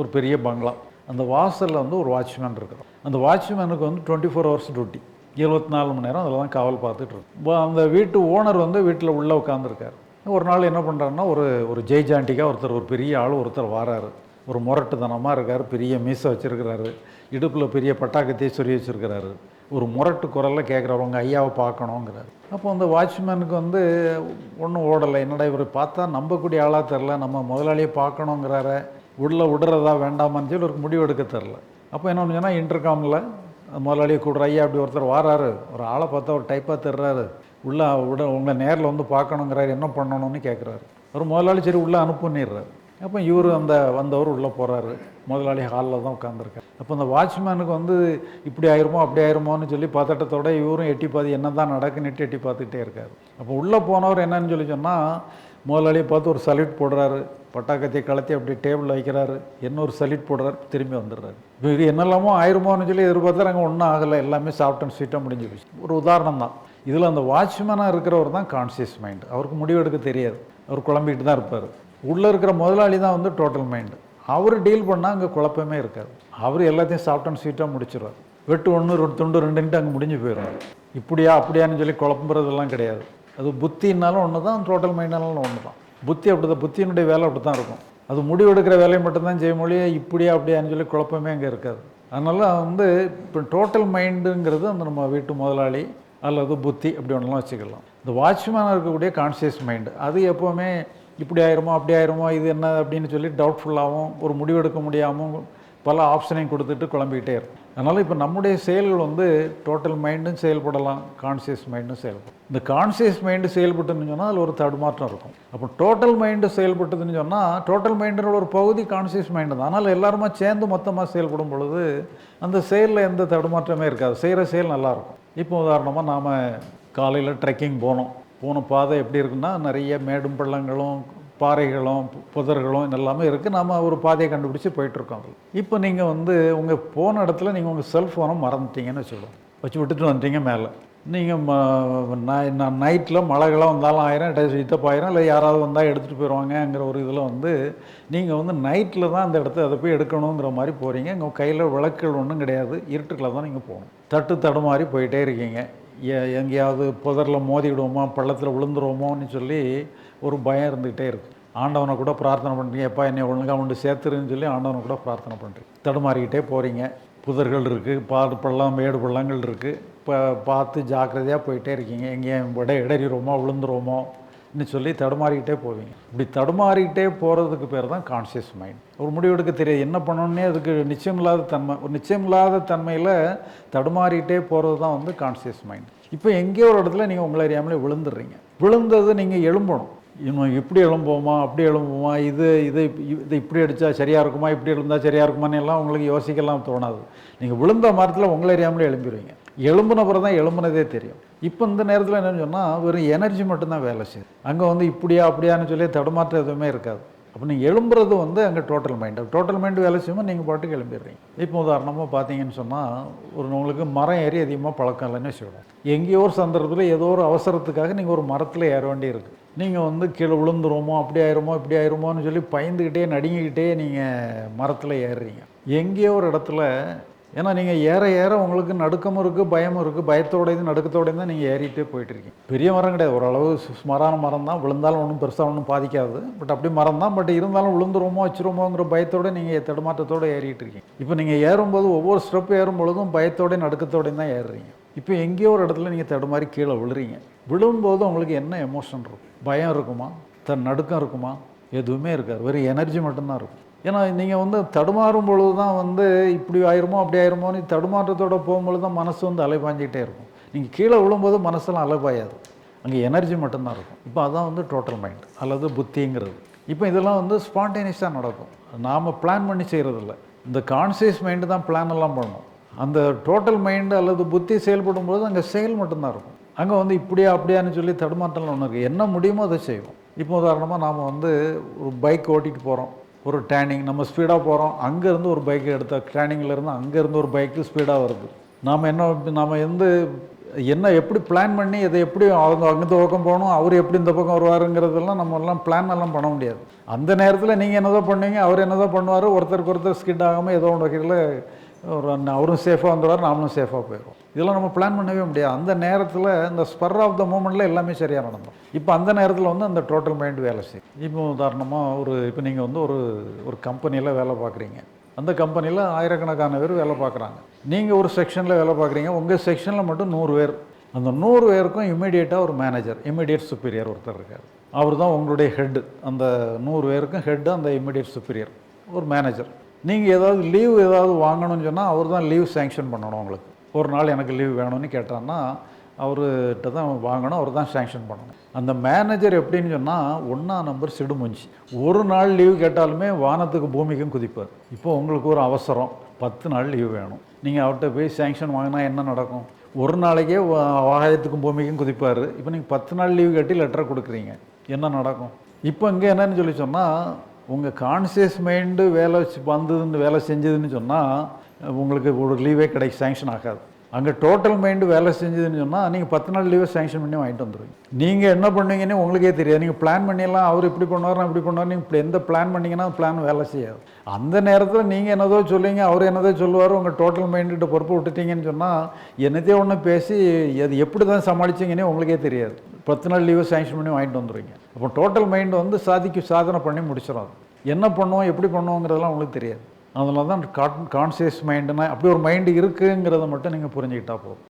ஒரு பெரிய பங்களா. அந்த வாசலில் வந்து ஒரு வாட்ச்மேன் இருக்கிறோம் அந்த வாட்ச்மேனுக்கு வந்து டுவெண்ட்டி ஃபோர் ஹவர்ஸ் டியூட்டி இருபத்தி நாலு மணி நேரம் அதில் தான் காவல் பார்த்துட்டு இருக்கும் அந்த வீட்டு ஓனர் வந்து வீட்டில் உள்ளே உட்காந்துருக்காரு ஒரு நாள் என்ன பண்ணுறாருன்னா ஒரு ஒரு ஜெய்ஜாண்டிக்காக ஒருத்தர் ஒரு பெரிய ஆள் ஒருத்தர் வாராரு. ஒரு முரட்டுத்தனமாக இருக்கார் பெரிய மீசை வச்சுருக்கிறாரு. இடுப்பில் பெரிய பட்டாக்கத்தையே சொல்லி வச்சுருக்கிறாரு. ஒரு முரட்டு குரலில் கேட்குறாரு உங்கள் ஐயாவை பார்க்கணுங்கிறாரு அப்போ அந்த வாட்ச்மேனுக்கு வந்து ஒன்றும் ஓடலை. என்னடா இவர் பார்த்தா நம்பக்கூடிய ஆளாக தெரில நம்ம முதலாளியை பார்க்கணுங்கிறார. உள்ளே விடுறதா வேண்டாமான்னு சொல்லி ஒரு முடிவு எடுக்க தெரில அப்போ என்ன பண்ணுச்சுன்னா இன்டர்காமில் முதலாளியை கூடுற ஐயா அப்படி ஒருத்தர் வாராரு. ஒரு ஆளை பார்த்தா ஒரு டைப்பாக தர்றாரு. உள்ளே விட உங்களை நேரில் வந்து பார்க்கணுங்கிறாரு என்ன பண்ணணும்னு கேட்குறாரு ஒரு முதலாளி சரி உள்ளே அனுப்புன்னிடுறாரு அப்போ இவர் அந்த வந்தவர் உள்ளே போகிறாரு முதலாளி ஹாலில் தான் உட்காந்துருக்காரு அப்போ அந்த வாட்ச்மேனுக்கு வந்து இப்படி ஆயிருமோ அப்படி ஆயிருமோன்னு சொல்லி பதட்டத்தோட இவரும் எட்டி பார்த்து என்ன தான் நடக்குன்னுட்டு எட்டி பார்த்துக்கிட்டே இருக்காரு. அப்போ உள்ளே போனவர் என்னன்னு சொல்லி சொன்னால் முதலாளியை பார்த்து ஒரு சல்யூட் போடுறாரு. பட்டாக்கத்தை கலத்தி அப்படி டேபிள் வைக்கிறாரு. இன்னொரு சல்யூட் போடுறாரு? திரும்பி வந்துடுறாரு. இப்போ இது என்னெல்லாமோ ஆயிருமோன்னு சொல்லி எதிர்பார்த்தா அங்கே ஒன்றும் ஆகலை. எல்லாமே சாஃப்ட் ஸ்வீட்டாக முடிஞ்சு போச்சு. ஒரு உதாரணம் தான். இதில் அந்த வாட்ச்மேனாக இருக்கிறவர் தான் கான்சியஸ் மைண்ட் அவருக்கு முடிவெடுக்க தெரியாது. அவர் குழம்பிக்கிட்டு தான் இருப்பார். உள்ளே இருக்கிற முதலாளி தான் வந்து டோட்டல் மைண்டு அவர் டீல் பண்ணால் அங்கே குழப்பமே இருக்காது. அவர் எல்லாத்தையும் சாஃப்ட் ஸ்வீட்டாக முடிச்சிடுவார் வெட்டு ஒன்று ரெண்டு துண்டு ரெண்டுன்ட்டு அங்கே முடிஞ்சு போயிடும் இப்படியா அப்படியான்னு சொல்லி குழம்புறதெல்லாம் கிடையாது. அது புத்தினாலும் ஒன்று தான் டோட்டல் மைண்டாலும் ஒன்று தான் புத்தி அப்படி தான் புத்தியினுடைய வேலை அப்படி தான் இருக்கும். அது முடிவு எடுக்கிற வேலையை மட்டும்தான் செய்ய மொழியே இப்படியா அப்படியான்னு சொல்லி குழப்பமே அங்கே இருக்காது. அதனால் வந்து இப்போ டோட்டல் மைண்டுங்கிறது அந்த நம்ம வீட்டு முதலாளி அல்லது புத்தி அப்படி ஒன்றெல்லாம் வச்சுக்கலாம். இந்த வாட்ச்மேனாக இருக்கக்கூடிய கான்சியஸ் மைண்டு அது எப்போவுமே இப்படி ஆயிருமோ அப்படி ஆயிருமோ இது என்ன அப்படின்னு சொல்லி டவுட்ஃபுல்லாகவும் ஒரு முடிவெடுக்க முடியாமல் பல ஆப்ஷனையும் கொடுத்துட்டு குழம்பிக்கிட்டே இருக்கும் அதனால் இப்போ நம்முடைய செயல்கள் வந்து டோட்டல் மைண்டும் செயல்படலாம் கான்சியஸ் மைண்டும் செயல்படும் இந்த கான்சியஸ் மைண்டு செயல்பட்டுன்னு சொன்னால் அதில் ஒரு தடுமாற்றம் இருக்கும். அப்போ டோட்டல் மைண்டு செயல்பட்டதுன்னு சொன்னால் டோட்டல் மைண்டுன்ற ஒரு பகுதி கான்சியஸ் மைண்டு தான். அதனால் எல்லாருமா சேர்ந்து மொத்தமாக செயல்படும் பொழுது அந்த செயலில் எந்த தடுமாற்றமே இருக்காது. செய்கிற செயல் நல்லாயிருக்கும் இப்போ உதாரணமாக நாம் காலையில் ட்ரெக்கிங் போனோம். போன பாதை எப்படி இருக்குன்னா நிறைய மேடும் பள்ளங்களும் பாறைகளும் பு- புதர்களும் எல்லாமே இருக்குது நாம் ஒரு பாதையை கண்டுபிடிச்சி போயிட்டுருக்கோம். அதில் இப்போ நீங்கள் வந்து உங்கள் போன இடத்துல நீங்கள் உங்கள் செல்ஃபோனை மறந்துட்டீங்கன்னு வச்சுக்கோங்க. வச்சு விட்டுட்டு வந்துட்டீங்க மேலே. நீங்கள் நைட்டில் மழைகளாக வந்தாலும் ஆயிரம் இத்தப்பாயிரம் இல்லை யாராவது வந்தால் எடுத்துகிட்டு போயிடுவாங்கங்கிற ஒரு இதில் வந்து நீங்கள் வந்து நைட்டில் தான் அந்த இடத்த அதை போய் எடுக்கணுங்கிற மாதிரி போகிறீங்க உங்கள் கையில் விளக்குகள் ஒன்றும் கிடையாது. இருட்டுக்களை தான் நீங்கள் போகணும். தட்டு தடுமாறி போயிட்டே இருக்கீங்க. எங்கேயாவது புதரில் மோதிவிடுவோமா பள்ளத்தில் விழுந்துருவோமோன்னு சொல்லி ஒரு பயம் இருந்துக்கிட்டே இருக்குது ஆண்டவனை கூட பிரார்த்தனை பண்ணுறீங்க எப்பா என்னை ஒழுங்காக ஒன்று சேர்த்துருன்னு சொல்லி ஆண்டவனை கூட பிரார்த்தனை பண்ணுறீங்க தடுமாறிக்கிட்டே போகிறீங்க புதர்கள் இருக்குது பாடு பள்ளம் மேடு பள்ளங்கள் இருக்குது இப்போ பார்த்து ஜாக்கிரதையாக போயிட்டே இருக்கீங்க. எங்கேயும் விட இடறிடுவோமோ விழுந்துருவோமோ? ன்னு சொல்லி தடுமாறிக்கிட்டே போவீங்க. இப்படி தடுமாறிக்கிட்டே போகிறதுக்கு பேர் தான் கான்சியஸ் மைண்ட் ஒரு முடிவெடுக்க தெரியாது. என்ன பண்ணணுன்னே அதுக்கு நிச்சயம் இல்லாத தன்மை ஒரு நிச்சயம் இல்லாத தன்மையில் தடுமாறிக்கிட்டே போகிறது தான் வந்து கான்சியஸ் மைண்ட் இப்போ எங்கேயோ ஒரு இடத்துல நீங்கள் உங்களை அறியாமலே விழுந்துடுறீங்க. விழுந்தது நீங்கள் எழும்பணும். இன்னும் இப்படி எழும்புவோமா அப்படி எழும்புவோமா இது இது இது இப்படி அடித்தா சரியாக இருக்குமா இப்படி எழுந்தா சரியாக இருக்குமான்னு எல்லாம் உங்களுக்கு யோசிக்கலாம் தோணாது. நீங்கள் விழுந்த மரத்தில் உங்களை அறியாமலே எழும்பிடுவீங்க. எழும்புன பிறகு தான் எழும்புனதே தெரியும். இப்போ இந்த நேரத்தில் என்னென்னு சொன்னால் வெறும் எனர்ஜி மட்டும்தான் வேலை செய்யுது. அங்கே வந்து இப்படியா அப்படியான்னு சொல்லி தடுமாற்றம் எதுவுமே இருக்காது. அப்போ நீங்கள் எழும்புறது வந்து அங்கே டோட்டல் மைண்டு டோட்டல் மைண்டு வேலை செய்யும்போது நீங்கள் பாட்டுக்கு எழும்பிடுறீங்க. இப்போ உதாரணமாக பார்த்தீங்கன்னு சொன்னால் ஒரு உங்களுக்கு மரம் ஏறி அதிகமாக பழக்கம் இல்லைன்னு வச்சுக்கணும் எங்கேயோ ஒரு சந்தர்ப்பத்தில் ஏதோ ஒரு அவசரத்துக்காக நீங்கள் ஒரு மரத்தில் ஏற வேண்டி இருக்குது நீங்கள் வந்து கீழே விழுந்துருமோ அப்படி ஆயிருமோ இப்படி ஆயிருமோன்னு சொல்லி பயந்துக்கிட்டே நடுங்கிக்கிட்டே நீங்கள் மரத்தில் ஏறுறீங்க. எங்கேயோ ஒரு இடத்துல ஏன்னா நீங்கள் ஏற ஏற உங்களுக்கு நடுக்கமும் இருக்குது பயமும் இருக்குது பயத்தோடையும் நடுக்கத்தோடையும் தான் நீங்கள் ஏறிட்டே போயிட்டுருக்கீங்க. பெரிய மரம் கிடையாது. ஓரளவு சு- சுமாரான மரம் தான். விழுந்தாலும் ஒன்றும் பெருசாக ஒன்றும் பாதிக்காது. பட் அப்படி மரம் தான். பட் இருந்தாலும் விழுந்துருமோ வச்சுருமோங்கிற பயத்தோட நீங்கள் தடுமாற்றத்தோடு ஏறிட்டு இருக்கீங்க இப்போ நீங்கள் ஏறும்போது ஒவ்வொரு ஸ்டெப் ஏறும் பொழுதும் பயத்தோடையும் நடுக்கத்தோடையும் தான் ஏறுறீங்க. இப்போ எங்கேயோ ஒரு இடத்துல நீங்கள் தடுமாறி கீழே விழுறீங்க. விழும்போது உங்களுக்கு என்ன எமோஷன் இருக்கும்? பயம் இருக்குமா? தன் நடுக்கம் இருக்குமா? எதுவுமே இருக்காது. வெறும் எனர்ஜி மட்டும்தான் இருக்கும். ஏன்னா நீங்கள் வந்து தடுமாறும் பொழுது தான் வந்து இப்படி ஆயிருமோ அப்படி ஆயிருமோன்னு தடுமாற்றத்தோட போகும்பொழுது தான் மனசு வந்து அலைபாஞ்சிக்கிட்டே இருக்கும். நீங்கள் கீழே விழும்போது மனசெல்லாம் அலைபாயாது. அங்கே எனர்ஜி மட்டும்தான் இருக்கும். இப்போ அதான் வந்து டோட்டல் மைண்ட் அல்லது புத்திங்கிறது. இப்போ இதெல்லாம் வந்து ஸ்பான்டேனியஸாக நடக்கும். நாம் பிளான் பண்ணி செய்கிறதில்ல இந்த கான்சியஸ் மைண்டு தான் பிளான் எல்லாம் பண்ணணும். அந்த டோட்டல் மைண்டு அல்லது புத்தி செயல்படும் போது அங்கே செயல் மட்டும்தான் இருக்கும். அங்கே வந்து இப்படியா அப்படியான்னு சொல்லி தடுமாற்றம்லாம் ஒன்று இருக்குது என்ன முடியுமோ அதை செய்வோம். இப்போ உதாரணமாக நாம் வந்து ஒரு பைக் ஓட்டிகிட்டு போகிறோம் ஒரு டேனிங் நம்ம ஸ்பீடாக போகிறோம் அங்கேருந்து ஒரு பைக் எடுத்தால் டேனிங்லேருந்து அங்கேருந்து ஒரு பைக்கு ஸ்பீடாக வருது. நாம் என்ன நாம் எந்த என்ன எப்படி பிளான் பண்ணி இதை எப்படி அவங்க இந்த பக்கம் போகணும் அவர் எப்படி இந்த பக்கம் வருவாருங்கிறதெல்லாம் நம்ம எல்லாம் பிளான் எல்லாம் பண்ண முடியாது. அந்த நேரத்தில் நீங்கள் என்னதோ பண்ணுவீங்க அவர் என்னதோ பண்ணுவார் ஒருத்தருக்கு ஒருத்தர் ஸ்கிட் ஆகாமல் ஏதோ ஒன்று வகையில் ஒரு அவரும் சேஃபாக வந்துடுவார் நாமளும் சேஃபாக போயிடுவோம். இதெல்லாம் நம்ம பிளான் பண்ணவே முடியாது. அந்த நேரத்தில் இந்த ஸ்பர் ஆஃப் த மூமெண்ட்டில் எல்லாமே சரியாக நடந்தோம். இப்போ அந்த நேரத்தில் வந்து அந்த டோட்டல் மைண்ட் வேலை செய்யும் இப்போ உதாரணமாக ஒரு இப்போ நீங்கள் வந்து ஒரு ஒரு கம்பெனியில் வேலை பார்க்குறீங்க. அந்த கம்பெனியில் ஆயிரக்கணக்கான பேர் வேலை பார்க்குறாங்க. நீங்கள் ஒரு செக்ஷனில் வேலை பார்க்குறீங்க. உங்கள் செக்ஷனில் மட்டும் நூறு பேர். அந்த நூறு பேருக்கும் இமீடியட்டாக ஒரு மேனேஜர் இமீடியட் சுப்பீரியர் ஒருத்தர் இருக்கார். அவர் தான் உங்களுடைய ஹெட்டு அந்த நூறு பேருக்கும் ஹெட்டு அந்த இமீடியட் சுப்பீரியர் ஒரு மேனேஜர் நீங்கள் ஏதாவது லீவ் ஏதாவது வாங்கணும்னு சொன்னால் அவர் தான் லீவ் சேங்ஷன் பண்ணணும் உங்களுக்கு. ஒரு நாள் எனக்கு லீவ் வேணும்னு கேட்டான்னா அவர்கிட்ட தான் வாங்கணும் அவர் தான் சேங்ஷன் பண்ணணும். அந்த மேனேஜர் எப்படின்னு சொன்னால் ஒன்றா நம்பர் சிடுமுஞ்சி ஒரு நாள் லீவ் கேட்டாலுமே வானத்துக்கு பூமிக்கும் குதிப்பார். இப்போ உங்களுக்கு ஒரு அவசரம். பத்து நாள் லீவ் வேணும். நீங்கள் அவர்கிட்ட போய் சேங்ஷன் வாங்கினா என்ன நடக்கும்? ஒரு நாளைக்கே வா- ஆகாயத்துக்கும் பூமிக்கும் குதிப்பார். இப்போ நீங்கள் பத்து நாள் லீவ் கட்டி லெட்டரை கொடுக்குறீங்க. என்ன நடக்கும்? இப்போ இங்கே என்னன்னு சொல்லி சொன்னால் உங்கள் கான்சியஸ் மைண்டு வேலை வச்சு- வந்ததுன்னு வேலை செஞ்சதுன்னு சொன்னால் உங்களுக்கு ஒரு லீவே கிடைக்கும் சேங்ஷன் ஆகாது. அங்கே டோட்டல் மைண்டு வேலை செஞ்சதுன்னு சொன்னால் நீங்கள் பத்து நாள் லீவை சேங்ஷன் பண்ணி வாங்கிட்டு வந்துடுவீங்க நீங்கள் என்ன பண்ணுவீங்கன்னு உங்களுக்கே தெரியாது. நீங்கள் பிளான் பண்ணிடலாம் அவர் இப்படி பண்ணுவார் நான் இப்படி பண்ணுவார் நீங்கள் இப்படி எந்த பிளான் பண்ணிங்கன்னா பிளான் வேலை செய்யாது. அந்த நேரத்தில் நீங்கள் என்னதோ சொல்லுவீங்க அவர் என்னதோ சொல்லுவார் உங்கள் டோட்டல் மைண்டுகிட்ட பொறுப்பு விட்டுட்டீங்கன்னு சொன்னால் என்னத்தையோ ஒன்று பேசி அது எப்படி தான் சமாளிச்சிங்கன்னே உங்களுக்கே தெரியாது. பத்து நாள் லீவை சேங்ஷன் பண்ணி வாங்கிட்டு வந்துடுவீங்க அப்போ டோட்டல் மைண்டு வந்து சாதிக்கு சாதனை பண்ணி முடிச்சிடும். என்ன பண்ணுவோம் எப்படி பண்ணுவோங்கிறதெல்லாம் உங்களுக்கு தெரியாது. அதனால தான் கான்சியஸ் மைண்டுனா அப்படி ஒரு மைண்டு இருக்குங்கிறத மட்டும் நீங்கள் புரிஞ்சுக்கிட்டா போதும்.